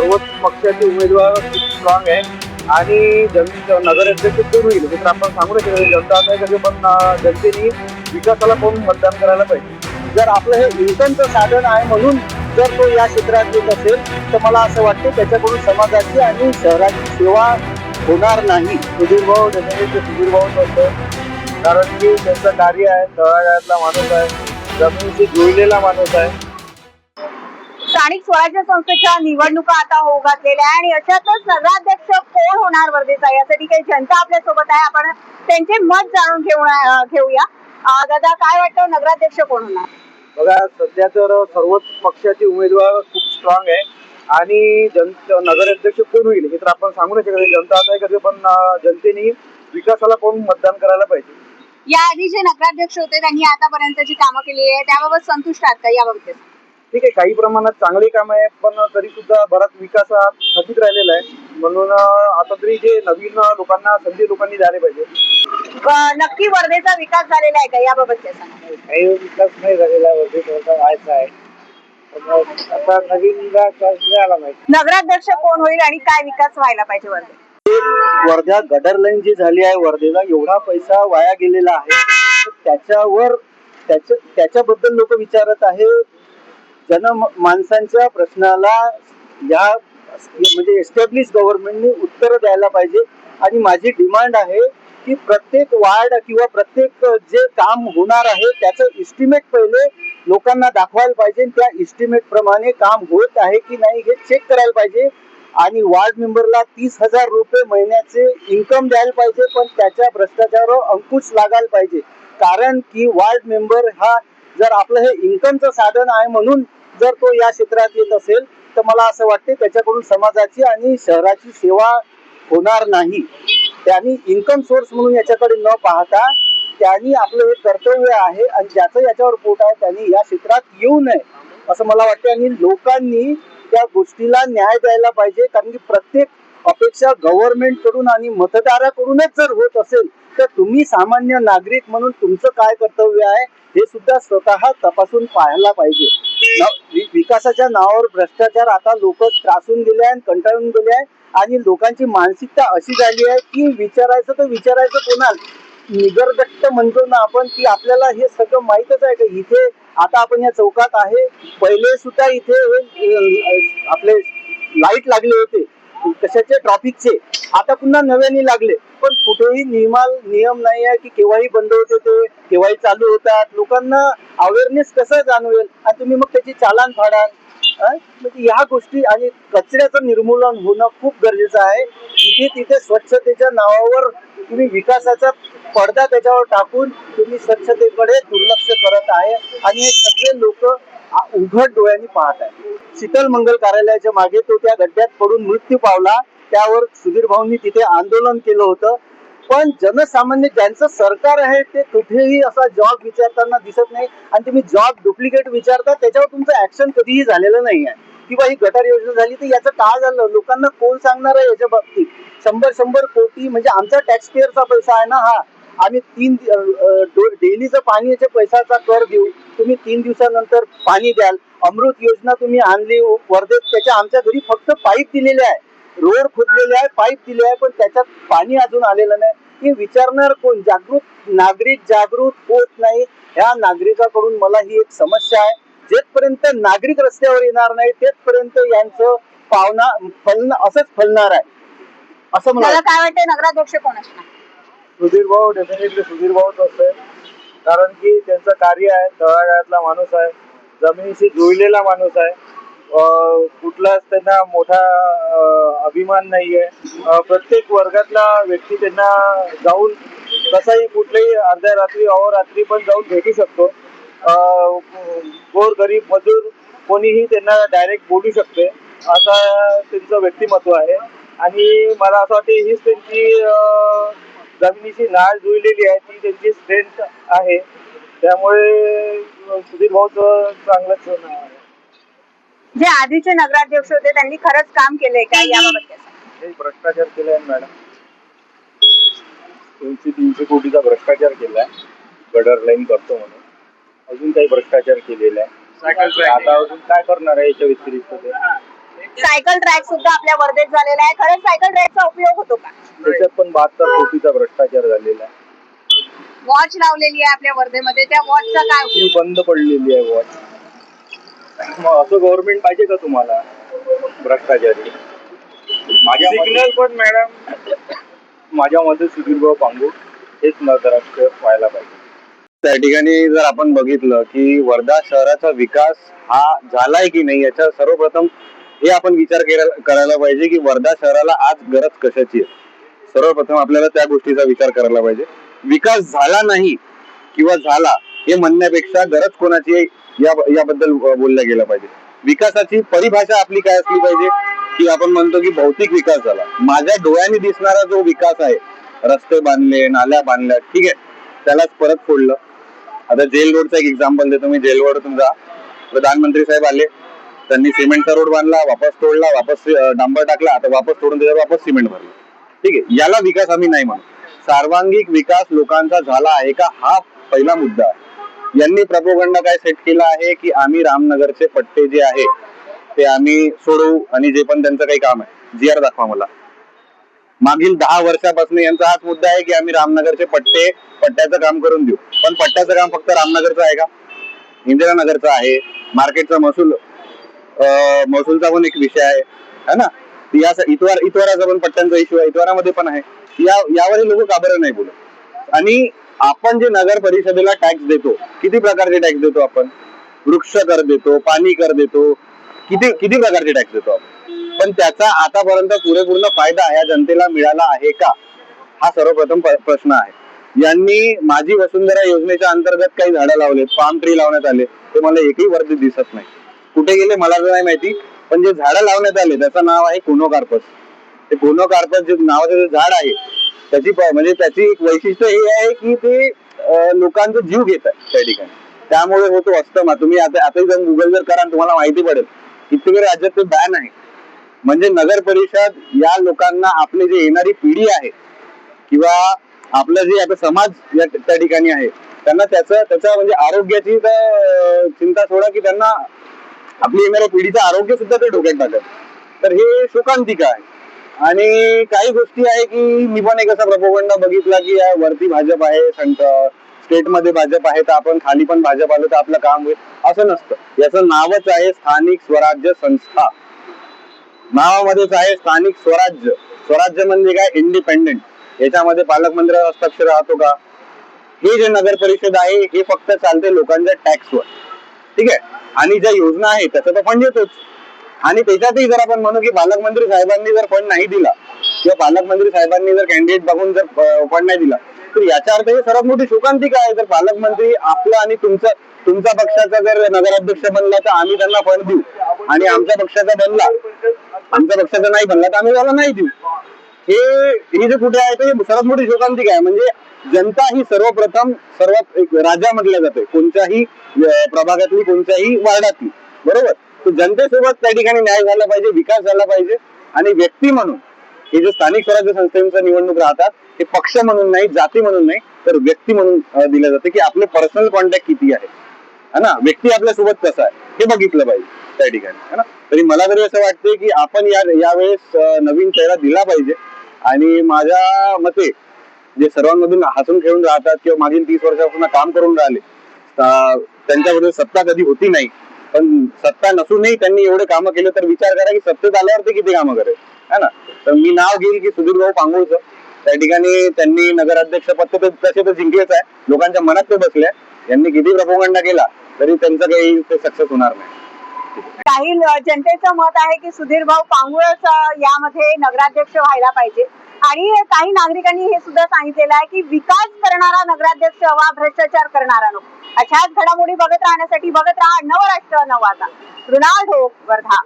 सर्वच पक्षाचे उमेदवार खूप स्ट्रॉंग आहे. आणि जन नगराध्यक्ष कोण होईल? हे तर आपण सांगू नाही शकत. जनता आता आहे पण जनतेने विकासाला कोण मतदान करायला पाहिजे. जर आपलं हे इन्कमचं साधन आहे म्हणून जर तो या क्षेत्रात येत असेल तर मला असं वाटतं त्याच्याकडून समाजाची आणि शहराची सेवा होणार नाही. सुधीर भाऊ डेफिनेटली सुधीर भाऊच असतं कारण की त्यांचं कार्य आहे तळागाळातला माणूस आहे जमिनीशी जुळलेला माणूस आहे. स्थानिक स्वराज्य संस्थेच्या निवडणुका आता होऊ घातलेल्या आहे आणि अशातच नगराध्यक्ष कोण होणार वर्धेचा? यासाठी काही जनता आपल्यासोबत आहे. आपण त्यांचे मत जाणून घेऊ घेऊया. दादा काय वाटतं? नगराध्यक्ष कोण होणार? बघा सध्या तर सर्वच पक्षाचे उमेदवार खूप स्ट्रॉंग आहे. आणि जन नगराध्यक्ष कोण होईल हे तर आपण सांगू नाही शकत. जनता आता आहे कधी पण जनतेने विकासाला कोण मतदान करायला पाहिजे? या आधी जे नगराध्यक्ष होते त्यांनी आतापर्यंतची कामं केली आहे. त्याबाबत संतुष्ट आहात का? याबाबत ठीक आहे काही प्रमाणात चांगली कामं आहे पण तरी सुद्धा बराच विकास हा थकीत राहिलेला आहे. म्हणून आता तरी जे नवीन लोकांना संधी लोकांनी द्यायला पाहिजे. नक्की वर्धेचा विकास झालेला आहे का? याबाबत काही विकास नाही झालेला थोडासा व्हायचा आहे. आता नवीन विकास मिळाला माहिती नगराध्यक्ष कोण होईल आणि काय विकास व्हायला पाहिजे वर्धेत? वर्ध्यात गटर लाईन जी झाली आहे वर्धेला एवढा पैसा वाया गेलेला आहे. त्याच्यावर त्याच्या त्याच्याबद्दल लोक विचारत आहे. जन माणसांच्या प्रश्नाला या म्हणजे एस्टॅब्लिश गव्हर्नमेंटने उत्तर द्यायला पाहिजे. आणि माझी डिमांड आहे की प्रत्येक वार्ड किंवा प्रत्येक जे काम होणार आहे त्याचं इस्टिमेट पहिले लोकांना दाखवायला पाहिजे. त्या इस्टिमेट प्रमाणे काम होत आहे की नाही हे चेक करायला पाहिजे. आणि वार्ड मेंबरला तीस हजार रुपये महिन्याचे इन्कम द्यायला पाहिजे पण त्याच्या भ्रष्टाचारावर अंकुश लागायला पाहिजे. कारण की वार्ड मेंबर हा जर आपलं हे इन्कमचं साधन आहे म्हणून जर तो या क्षेत्रात येत असेल तर मला असं वाटते त्याच्याकडून समाजाची आणि शहराची सेवा होणार नाही. त्यांनी इन्कम सोर्स म्हणून याच्याकडे न पाहता त्यांनी आपलं हे कर्तव्य आहे आणि ज्याचं याच्यावर पोट आहे त्यांनी या क्षेत्रात येऊ नये असं मला वाटतं. आणि लोकांनी त्या गोष्टीला न्याय द्यायला पाहिजे कारण की प्रत्येक अपेक्षा गव्हर्नमेंटकडून आणि मतदाराकडूनच जर होत असेल तर तुम्ही सामान्य नागरिक म्हणून तुमचं काय कर्तव्य आहे हे सुद्धा स्वतः तपासून पाहायला पाहिजे. विकासाच्या नावावर भ्रष्टाचार आता लोक त्रासून गेले आहे आणि कंटाळून गेले आहे आणि लोकांची मानसिकता अशी झाली आहे की विचारायचं तर विचारायचं कोणाला? निगरदट्ट म्हणतो ना आपण की आपल्याला हे सगळं माहीतच आहे का? इथे आता आपण या चौकात आहे पहिले सुद्धा इथे आपले लाइट लागले होते. कशाचे ट्रॉफिकचे आता पुन्हा नव्याने लागले. पण कुठेही नियमाल नियम नाही आहे की केव्हाही बंद होते ते केव्हाही चालू होतात. लोकांना अवेअरनेस कसं जाणवेल? आणि तुम्ही मग त्याची चालान फाडाल. म्हणजे ह्या गोष्टी आणि कचऱ्याचं निर्मूलन होणं खूप गरजेचं आहे. तिथे तिथे स्वच्छतेच्या नावावर तुम्ही विकासाचा पडदा त्याच्यावर टाकून तुम्ही स्वच्छतेकडे दुर्लक्ष करत आहे. आणि हे सगळे लोक उघड डोळ्यांनी पाहत आहे. शीतल मंगल कार्यालयाच्या मागे तो त्या गड्ड्यात पडून मृत्यू पावला. त्यावर सुधीर भाऊंनी तिथे आंदोलन केलं होतं. पण जनसामान्य ज्यांचं सरकार आहे ते कुठेही असा जॉब विचारताना दिसत नाही. आणि तुम्ही जॉब डुप्लिकेट विचारता त्याच्यावर तुमचं ऍक्शन कधीही झालेलं नाही आहे. किंवा ही गटार योजना झाली तर याचं काय झालं? लोकांना कोण सांगणार आहे याच्या बाबतीत? शंभर शंभर कोटी म्हणजे आमचा टॅक्स पेअरचा पैसा आहे ना हा. आम्ही तीन डेलीचं पाण्याच्या पैशाचा कर देऊ तुम्ही तीन दिवसानंतर पाणी द्याल. अमृत योजना तुम्ही आणली वर्धेत त्याच्या आमच्या घरी फक्त पाईप दिलेले आहे. रोड खोदलेले आहे पाईप दिले आहे पण त्याच्यात पाणी अजून आलेलं नाही. हे विचारणार कोण? जागृत नागरिक जागृत होत नाही. ह्या नागरिकाकडून मला ही एक समस्या आहे. जेथपर्यंत नागरिक रस्त्यावर येणार नाही तेथपर्यंत यांचं पावना फलणं असंच फलणार आहे. असं मला काय वाटतंय? नगराध्यक्ष कोण असणार? सुधीर भाऊ डेफिनेटली सुधीर भाऊच असते कारण की त्यांचं कार्य आहे तळागाळातला माणूस आहे जमिनीशी जुळलेला माणूस आहे. कुठलाच त्यांना मोठा अभिमान नाही आहे प्रत्येक वर्गातला व्यक्ती त्यांना जाऊन कसाही कुठल्याही अर्ध्या रात्री अहोरात्री पण जाऊन भेटू शकतो. गोर गरीब मजूर कोणीही त्यांना डायरेक्ट बोलू शकते. असं त्यांचं व्यक्तिमत्व आहे. आणि मला असं वाटते हीच त्यांची जमिनीची नाळ जुळलेली आहे ती त्यांची स्ट्रेंथ आहे. त्यामुळे सुधीर भाऊच चांगलंच जे आधीचे नगराध्यक्ष होते त्यांनी खरंच काम केलंय का याबाबत भ्रष्टाचार केलाय मॅडम. दोनशे तीनशे कोटीचा भ्रष्टाचार केलाय. गडर लाईन करतो म्हणून. अजून काही भ्रष्टाचार केलेला आहे. आता अजून काय करणार आहे याच्या व्यतिरिक्त ते? सायकल ट्रॅक सुद्धा आपल्या वर्धेत झालेला आहे. खरंच सायकल ट्रॅकचा उपयोग होतो का? त्याच्यात पण बहात्तर कोटीचा भ्रष्टाचार झालेला आहे. वॉच लावलेली आहे आपल्या वर्धेमध्ये. त्या वॉचचा काय उपयोग ती बंद पडलेली आहे वॉच. मग असं गव्हर्नमेंट पाहिजे का तुम्हाला भ्रष्टाचारी? माझ्या सिग्नल पण मॅडम माझ्या मते सुधीरभाऊ पांगू हेच नगराध्यक्ष व्हायला पाहिजे. त्या ठिकाणी जर आपण बघितलं की वर्धा शहराचा विकास हा झालाय की नाही याचा सर्वप्रथम हे आपण विचार केला- करायला पाहिजे की वर्धा शहराला आज गरज कशाची आहे? सर्वप्रथम आपल्याला त्या गोष्टीचा विचार करायला पाहिजे. विकास झाला नाही किंवा झाला हे म्हणण्यापेक्षा गरज कोणाची आहे या याबद्दल अ, बोललं गेलं पाहिजे. विकासाची परिभाषा आपली काय असली पाहिजे? की आपण म्हणतो की भौतिक विकास झाला. माझ्या डोळ्यांनी दिसणारा जो विकास आहे रस्ते बांधले नाल्या बांधल्या ठीक आहे त्यालाच परत फोडलं. आता जेल रोडचा एक एक्झाम्पल देतो मी. जेल रोड तुमचा प्रधानमंत्री साहेब आले. त्यांनी सिमेंटचा रोड बांधला वापस तोडला वापस डांबर टाकला आता वापस तोडून त्याच्यावर वापस सिमेंट भरलं. ठीक आहे याला विकास आम्ही नाही म्हणू सार्वांगिक विकास लोकांचा झाला आहे का? हा पहिला मुद्दा. आहे यांनी प्रपोगंडा काय सेट केला आहे की आम्ही रामनगरचे पट्टे जे आहे ते आम्ही सोडवू आणि जे पण त्यांचं काही काम आहे. जी आर दाखवा मला. मागील दहा वर्षापासून यांचा हाच मुद्दा आहे की आम्ही रामनगरचे पट्टे पट्ट्याचं काम करून देऊ. पण पट्ट्याचं काम फक्त रामनगरचं आहे का? इंदिरानगरचं आहे मार्केटचा महसूल महसूलचा पण एक विषय आहे. है ना? या इतवार इतवाराचा पण पट्ट्यांचा इश्यू आहे. इतवारामध्ये पण आहे. या यावर लोक का बरं नाही बोलत? आणि आपण जे नगर परिषदेला टॅक्स देतो किती प्रकारचे टॅक्स देतो आपण? वृक्ष कर देतो पाणी कर देतो किती किती प्रकारचे टॅक्स देतो आपण? पण त्याचा आतापर्यंत पुरेपूर्ण फायदा या जनतेला मिळाला आहे का? हा सर्वप्रथम प्रश्न आहे. यांनी माझी वसुंधरा योजनेच्या अंतर्गत काही झाडं लावले पाम ट्री लावण्यात आले. ते मला एकही वर्दी दिसत नाही. कुठे गेले मला तर नाही माहिती. पण जे झाडं लावण्यात आले त्याचं नाव आहे कोनोकार्पस ते कोनोकार्पस जे नावाचं जे झाड आहे त्याची म्हणजे त्याची एक वैशिष्ट्य हे आहे की ते लोकांचा जीव घेत आहे त्या ठिकाणी. त्यामुळे होतो अस्तमा तुम्ही आता आता जाऊन गुगल जर करा तुम्हाला माहिती पडेल. कित्येक राज्यात ते बॅन आहे. म्हणजे नगर परिषद या लोकांना आपली जी येणारी पिढी आहे किंवा आपलं जे आता समाज या त्या ठिकाणी आहे त्यांना त्याचं त्याच्या म्हणजे आरोग्याची तर चिंता सोडा की त्यांना आपली येणाऱ्या पिढीचं आरोग्य सुद्धा ते डोक्यात टाकत. तर हे शोकांतिका आहे. आणि काही गोष्टी आहे की मी पण एक असा प्रपोगंडा बघितला की वरती भाजप आहे स्टेटमध्ये भाजप आहे तर आपण खाली पण भाजप आलो तर आपलं काम होईल. असं नसतं. याचं नावच आहे स्थानिक स्वराज्य संस्था. नावामध्येच आहे स्थानिक स्वराज्य. स्वराज्य म्हणजे काय? इंडिपेंडेंट याच्यामध्ये पालकमंत्र्याचा हस्ताक्षर राहतो का? हे जे नगर परिषद आहे हे फक्त चालते लोकांच्या टॅक्सवर ठीक आहे? आणि ज्या योजना आहे त्याचा तर फंड येतोच. आणि त्याच्यातही जर आपण म्हणू की पालकमंत्री साहेबांनी जर फंड नाही दिला किंवा पालकमंत्री साहेबांनी जर कॅन्डिडेट बघून जर फंड नाही दिला तर याच्या अर्थ हे सर्वात मोठी शोकांतिका आहे? जर पालकमंत्री आपलं आणि तुमचं तुमच्या पक्षाचा जर नगराध्यक्ष बनला तर आम्ही त्यांना फंड देऊ. आणि आमच्या पक्षाचा बनला आमच्या पक्षाचा नाही बनला तर आम्ही त्याला नाही देऊ. हे हे जे कुठे आहे ते सर्वात मोठी शोकांतिका आहे? म्हणजे जनता ही सर्वप्रथम सर्वात एक राजा म्हटल्या जाते कोणत्याही प्रभागातली कोणत्याही वार्डातली. बरोबर? तर जनतेसोबत त्या ठिकाणी न्याय झाला पाहिजे विकास झाला पाहिजे. आणि व्यक्ती म्हणून हे जे स्थानिक स्वराज्य संस्थेचा निवडणूक राहतात हे पक्ष म्हणून नाही जाती म्हणून नाही तर व्यक्ती म्हणून अं, दिलं जाते की आपले पर्सनल कॉन्टॅक्ट किती आहे. है ना? व्यक्ती आपल्यासोबत कसा आहे हे बघितलं पाहिजे त्या ठिकाणी. है ना? तरी मला तरी असं वाटते की आपण या यावेळेस नवीन चेहरा दिला पाहिजे. आणि माझ्या मते जे सर्वांमधून हसून खेळून राहतात किंवा मागील तीस वर्षापासून काम करून राहिले त्यांच्याबद्दल सत्ता कधी होती नाही. पण सत्ता नसूनही त्यांनी एवढे कामं केले तर विचार करा की सत्तेत आल्यावर ते किती कामं करेल. है ना? तर मी नाव घेईल की सुधीर भाऊ पांगुळचं. त्या ठिकाणी त्यांनी नगराध्यक्ष पद तर तसे तर जिंकलेच आहे. लोकांच्या मनात ते बसले यांनी किती प्रपोगंडा केला तरी त्यांचं काही ते सक्सेस होणार नाही. काही जनतेचं मत आहे की सुधीर भाऊ पांगुळच यामध्ये नगराध्यक्ष व्हायला पाहिजे. आणि काही नागरिकांनी हे सुद्धा सांगितलेलं आहे की विकास करणारा नगराध्यक्ष हवा भ्रष्टाचार करणारा नको. अशाच घडामोडी बघत राहण्यासाठी बघत राहा नवराष्ट्र नवाचा मृणाल ढोक वर्धा.